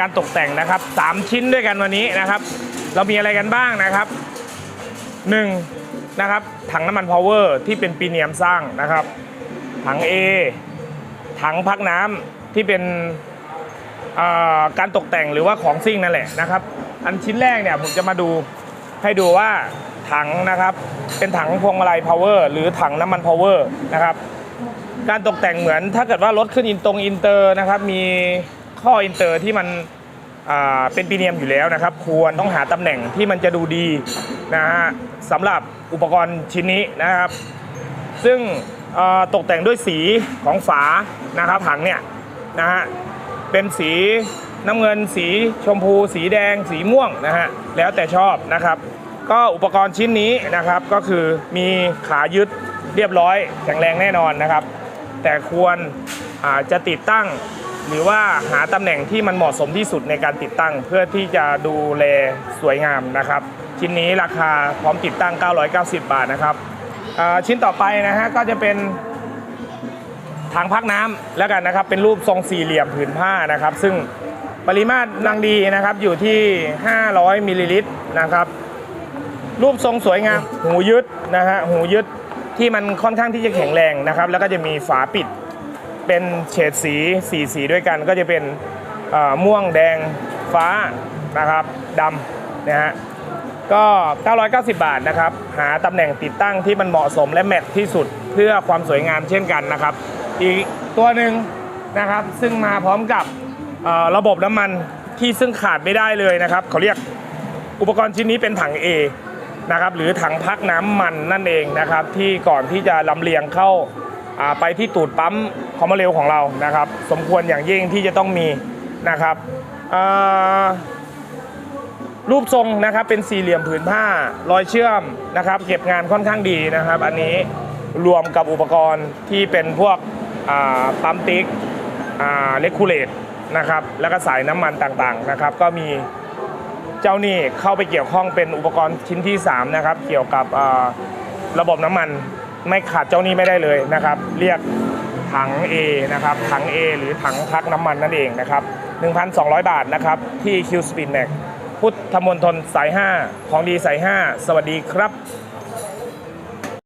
การตกแต่งนะครับ 3 ชิ้นด้วยกันวันนี้นะครับ เรามีอะไรกันบ้างนะครับ 1. นะครับถังน้ำมันพาวเวอร์ที่เป็นปีเนียมสร้างนะครับ ถัง A ถังพักน้ำที่เป็นอ่าการตกแต่งหรือว่าของซิ่งนั่นแหละนะครับ อันชิ้นแรกเนี่ยผมจะมาดูให้ดูว่าถังนะครับเป็นถังพวงมาลัยพาวเวอร์หรือถังน้ำมันพาวเวอร์นะครับ การตกแต่งเหมือนถ้าเกิดว่ารถขึ้นอินตรงอินเตอร์นะครับมี ข้ออินเตอร์ที่มันเป็นปีเนียมอยู่แล้วนะครับ ควรต้องหาตำแหน่งที่มันจะดูดีนะฮะสำหรับอุปกรณ์ชิ้นนี้นะครับ ซึ่งตกแต่งด้วยสีของฝานะครับถังเนี่ยนะฮะเป็นสีน้ำเงิน สีชมพู สีแดง สีม่วงนะฮะแล้วแต่ชอบนะครับ ก็อุปกรณ์ชิ้นนี้นะครับก็คือมีขายึดเรียบร้อยแข็งแรงแน่นอนนะครับ แต่ควรจะติดตั้ง หรือว่าหาตำแหน่งที่มันเหมาะสมที่สุดในการติดตั้ง เพื่อที่จะดูแลสวยงามนะครับ ชิ้นนี้ราคาพร้อมติดตั้ง 990 บาทนะครับอ่าชิ้นต่อไปนะฮะก็จะเป็นถังพักน้ำแล้วกันนะครับ เป็นรูปทรงสี่เหลี่ยมผืนผ้านะครับ ซึ่งปริมาตรนางดีนะครับอยู่ที่ 500มิลลิลิตรนะครับ รูปทรงสวยงามหูยึดนะฮะหูยึดที่มันค่อนข้างที่จะแข็งแรงนะครับ แล้วก็จะมีฝาปิด เป็นเฉดสีสีสีด้วยกันก็จะเป็นม่วงแดงฟ้านะครับดำนะฮะก็ 990 บาทนะครับ หาตำแหน่งติดตั้งที่มันเหมาะสมและแมทที่สุดเพื่อความสวยงามเช่นกันนะครับ อีกตัวหนึ่งนะครับ ซึ่งมาพร้อมกับระบบน้ำมันที่ซึ่งขาดไม่ได้เลยนะครับ เขาเรียกอุปกรณ์ชิ้นนี้เป็นถัง A นะครับหรือถังพักน้ำมันนั่นเองนะครับ ที่ก่อนที่จะลำเลียงเข้าไปที่ตูดปั๊ม คอมมเร็วของเรานะครับ สมควรอย่างยิ่งที่จะต้องมีนะครับรูปทรงนะครับเป็นสี่เหลี่ยมผืนผ้ารอยเชื่อมนะครับ เก็บงานค่อนข้างดีนะครับ อันนี้รวมกับอุปกรณ์ที่เป็นพวกปั๊มติ๊กเลคูเลตนะครับแล้วก็สายน้ำมันต่างๆนะครับ ก็มีเจ้านี่เข้าไปเกี่ยวข้องเป็นอุปกรณ์ชิ้นที่3นะครับเกี่ยวกับระบบน้ำมันไม่ขาดเจ้านี้ไม่ได้เลยนะครับ เรียก ถัง A นะครับถัง A หรือถังพักน้ำมันนั่นเองนะครับ1,200 บาทนะครับที่ Q Spinnex พุทธมณฑลสาย 5 ของดีสาย 5 สวัสดีครับ